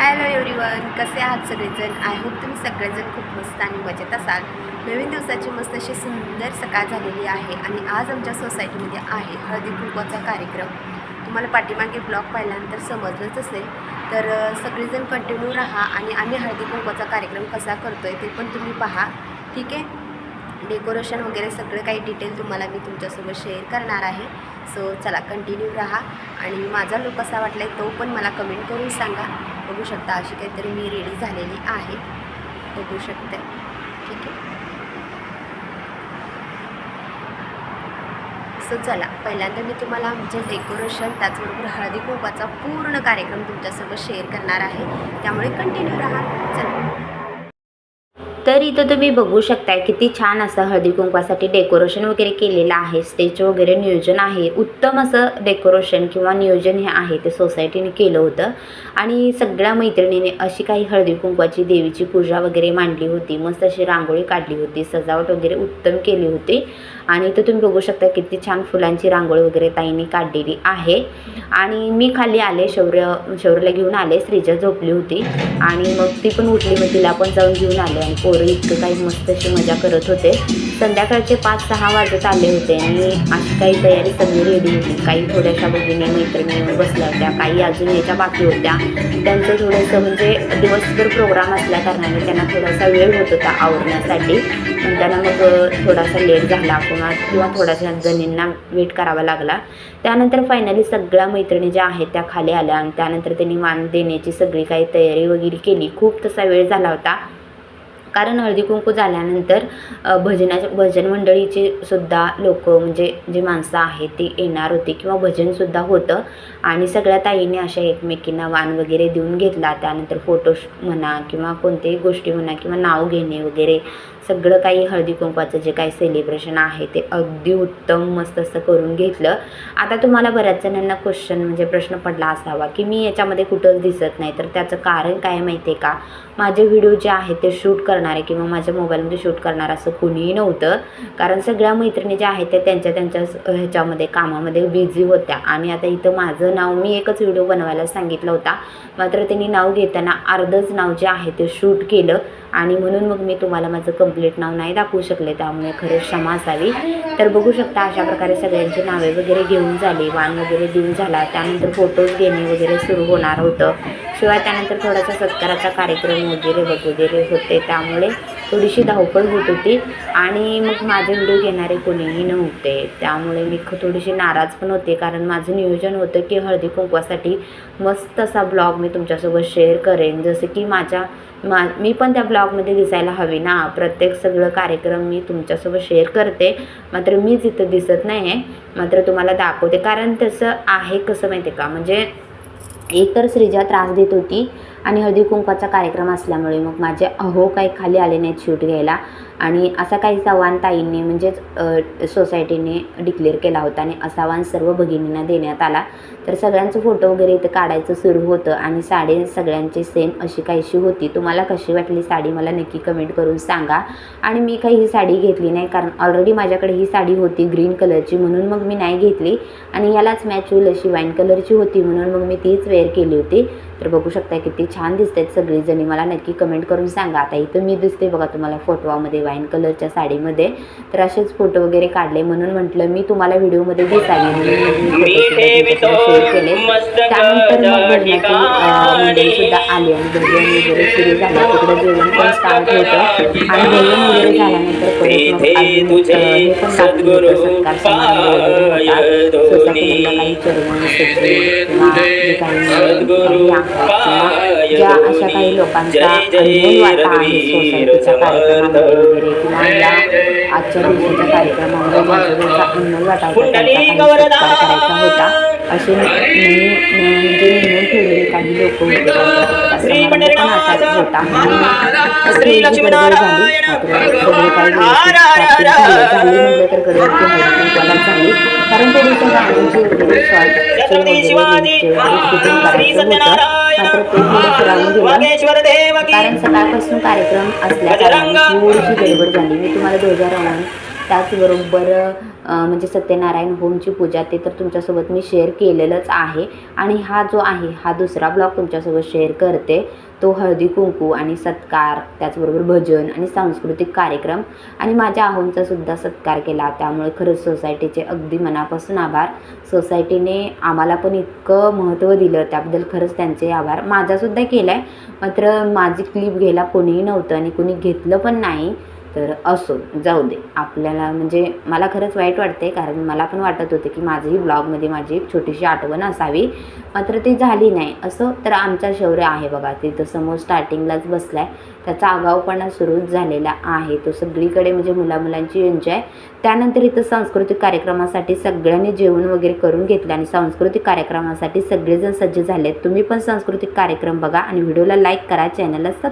Hello everyone कसे आहात सगळेजण? आय होप तुम्ही सगळेजण खूप मस्त आणि मजेत असाल. नवीन दिवसाची मस्त अशी सुंदर सकाळ झालेली आहे आणि आज आमच्या सोसायटीमध्ये आहे हळदी कुंकवाचा कार्यक्रम. तुम्हाला पाठीमागे ब्लॉग पाहिल्यानंतर समजलंच असेल. तर सगळेजण कंटिन्यू राहा आणि आम्ही हळदी कुंकवाचा कार्यक्रम कसा करतो आहे ते पण तुम्ही पहा. ठीक आहे? डेकोरेशन वगैरे सगळं काही डिटेल तुम्हाला मी तुमच्यासोबत शेअर करणार आहे. सो चला कंटिन्यू राहा. आणि माझा लुक कसा वाटला आहे तो पण मला कमेंट करून सांगा. बघू शकता अशी काहीतरी मी रेडी झालेली आहे. बघू शकते. ठीक आहे. सो चला पहिल्यांदा मी तुम्हाला आमचं डेकोरेशन त्याचबरोबर हळदी कुंपाचा पूर्ण कार्यक्रम तुमच्यासोबत शेअर करणार आहे. त्यामुळे कंटिन्यू राहा. चला. तर इथं तुम्ही बघू शकताय किती छान असं हळदी कुंकवासाठी डेकोरेशन वगैरे केलेलं आहे. स्टेज वगैरे नियोजन आहे. उत्तम असं डेकोरेशन किंवा नियोजन हे आहे ते सोसायटीने केलं होतं. आणि सगळ्या मैत्रिणीने अशी काही हळदी कुंकवाची देवीची पूजा वगैरे मांडली होती. मस्त अशी रांगोळी काढली होती. सजावट वगैरे उत्तम केली होती. आणि इथं तुम्ही बघू शकता किती छान फुलांची रांगोळी वगैरे ताईंनी काढलेली आहे. आणि मी खाली आले शौर्य शौर्यला घेऊन आले. श्रीजा झोपली होती. आणि मग ती पण उठली. मग तिला पण जाऊन घेऊन आले. आणि पोरं इतकं काही मस्त अशी मजा करत होते. संध्याकाळचे पाच सहा वाजत आले होते आणि अशी काही तयारी सगळी रेडी होती. काही थोड्याशा भगिनी मैत्रिणी येऊन बसल्या होत्या काही अजून याच्या बाकी होत्या. त्यांचं थोडंसं म्हणजे दिवसभर प्रोग्राम असल्या कारणाने त्यांना थोडासा वेळ होत होता आवरण्यासाठी. पण त्यांना मग थोडासा लेट झाला किंवा किंवा थोड्याशा जणींना वेट करावा लागला. त्यानंतर फायनली सगळ्या मैत्रिणी ज्या आहेत त्या खाली आल्या आणि त्यानंतर त्यांनी मान देण्याची सगळी काही तयारी वगैरे केली. खूप तसा वेळ झाला होता. कारण हळदी कुंकू झाल्यानंतर भजनाच्या भजन मंडळीचे सुद्धा लोक म्हणजे जे माणसं आहेत ती येणार होती किंवा भजनसुद्धा होतं. आणि सगळ्या ताईंनी अशा एकमेकींना वाण वगैरे देऊन घेतला. त्यानंतर फोटो म्हणा किंवा कोणत्याही गोष्टी म्हणा किंवा नाव घेणे वगैरे सगळं काही हळदी कुंकवाचं जे काही सेलिब्रेशन आहे ते अगदी उत्तम मस्त असं करून घेतलं. आता तुम्हाला बऱ्याच जणांना क्वेश्चन म्हणजे प्रश्न पडला असावा की मी याच्यामध्ये कुठंच दिसत नाही. तर त्याचं कारण काय माहिती आहे का? माझे व्हिडिओ जे आहेत ते शूट कर करणारे किंवा माझ्या मोबाईलमध्ये शूट करणार असं कुणीही नव्हतं. कारण सगळ्या मैत्रिणी ज्या आहेत त्या त्यांच्या त्यांच्या ह्याच्यामध्ये कामामध्ये बिझी होत्या. आणि आता इथं माझं नाव मी एकच व्हिडिओ बनवायला सांगितला होता. मात्र त्यांनी नाव घेताना अर्धच नाव जे आहे ते शूट केलं. आणि म्हणून मग मी तुम्हाला माझं कंप्लीट नाव नाही दाखवू शकले. त्यामुळे खरं क्षमा असावी. तर बघू शकता अशा प्रकारे सगळ्यांची नावे वगैरे घेऊन झाली. वाण वगैरे देऊन झाला. त्यानंतर फोटोज घेणे वगैरे सुरू होणार होतं. शिवाय त्यानंतर थोडासा सत्काराचा कार्यक्रम वगैरे वगैरे होते. त्यामुळे थोडीशी धावपळ होत होती. आणि मग माझे व्हिडिओ घेणारे कोणीही नव्हते. त्यामुळे मी थोडीशी नाराज पण होते. कारण माझं नियोजन होतं की हळदी कुंकवासाठी मस्त असा ब्लॉग मी तुमच्यासोबत शेअर करेन. जसं की माझ्या मा मी पण त्या ब्लॉगमध्ये दिसायला हवी ना. प्रत्येक सगळं कार्यक्रम मी तुमच्यासोबत शेअर करते. मात्र मीच इथं दिसत नाही आहे मात्र तुम्हाला दाखवते. कारण तसं आहे कसं माहिती आहे का? म्हणजे एकतर श्रीजा त्रास देत होती. आणि हळदी कुंकवाचा कार्यक्रम असल्यामुळे मग माझे अहो काही खाली आले नाहीत शूट घ्यायला. आणि असा काही आव्हान ताईंनी म्हणजेच सोसायटीने डिक्लेअर केला होता आणि असा आव्हान सर्व भगिनींना देण्यात आला. तर सगळ्यांचं फोटो वगैरे इथं काढायचं सुरू होतं आणि साडी सगळ्यांची सेम अशी काहीशी होती. तुम्हाला कशी वाटली साडी मला नक्की कमेंट करून सांगा. आणि मी काही ही साडी घेतली नाही कारण ऑलरेडी माझ्याकडे ही साडी होती ग्रीन कलरची म्हणून मग मी नाही घेतली. आणि यालाच मॅच होईल अशी वाईन कलरची होती म्हणून मग मी तीच वेअर केली होती. तर बघू शकता किती छान दिसतात सगळीजणी. मला नक्की कमेंट करून सांगा. आता इथं मी दिसते बघा तुम्हाला फोटोमध्ये वाईन कलरच्या साडीमध्ये. तर असेच फोटो वगैरे काढले म्हणून म्हटलं मी तुम्हाला व्हिडिओमध्ये दिसावी म्हणून केले. त्यानंतर मग मंडळी सुद्धा आली आणि भजन वगैरे सुरू झालं. तिकडे जेवण पण स्टार्ट होतं. आणि भजन वगैरे झाल्यानंतर परत हे पण सत्कार समारंभ वगैरे होता. सोसायटीमधल्या काही चेअरमन सचिव किंवा जे काही काही आहेत किंवा ज्या अशा काही लोकांचा अनमोल वाटा आहे सोसायटीच्या कार्यक्रमामध्ये वगैरे किंवा या आजच्या दिवसाच्या कार्यक्रमामध्ये माझा त्यांचा अनमोल वाटा होता त्यांचा काही सत्कार करायचा होता असे म्हणजे नेमून ठेवलेले काही लोक होते पण असाच होता आणि थोडीशी गडबड झाली मात्र काही तर गडबड झाली कारण गाण्यांची वगैरे वगैरे मात्र ते गेलं. कारण सकाळपासून कार्यक्रम असल्या कारणाने थोडीशी गडबड झाली. मी तुम्हाला दोघा राहून त्याचबरोबर म्हणजे सत्यनारायण होमची पूजा ते तर तुमच्यासोबत मी शेअर केलेलंच आहे. आणि हा जो आहे हा दुसरा ब्लॉग तुमच्यासोबत शेअर करते तो हळदी कुंकू आणि सत्कार त्याचबरोबर भजन आणि सांस्कृतिक कार्यक्रम. आणि माझ्या आहोंचा सुद्धा सत्कार केला त्यामुळे खरंच सोसायटीचे अगदी मनापासून आभार. सोसायटीने आम्हाला पण इतकं महत्त्व दिलं त्याबद्दल खरंच त्यांचे आभार. माझासुद्धा केला आहे मात्र माझी क्लिप घ्यायला कोणीही नव्हतं आणि कोणी घेतलं पण नाही. तर असो जाऊ दे. आपल्याला म्हणजे मला खरंच वाईट वाटते कारण मला पण वाटत होते की माझंही ब्लॉगमध्ये माझी एक छोटीशी आठवण असावी. मात्र ती झाली नाही. असं तर आमचा शौर्य आहे बघा. तिथं समोर स्टार्टिंगलाच बसला आहे त्याचा आगाऊपणा सुरूच झालेला आहे. तो सगळीकडे म्हणजे मुलामुलांची एन्जॉय. त्यानंतर इथं सांस्कृतिक कार्यक्रमासाठी सगळ्यांनी जेवण वगैरे करून घेतलं आणि सांस्कृतिक कार्यक्रमासाठी सगळेजण सज्ज झाले तुम्ही पण सांस्कृतिक कार्यक्रम बघा आणि व्हिडिओला लाईक करा. चॅनलला सब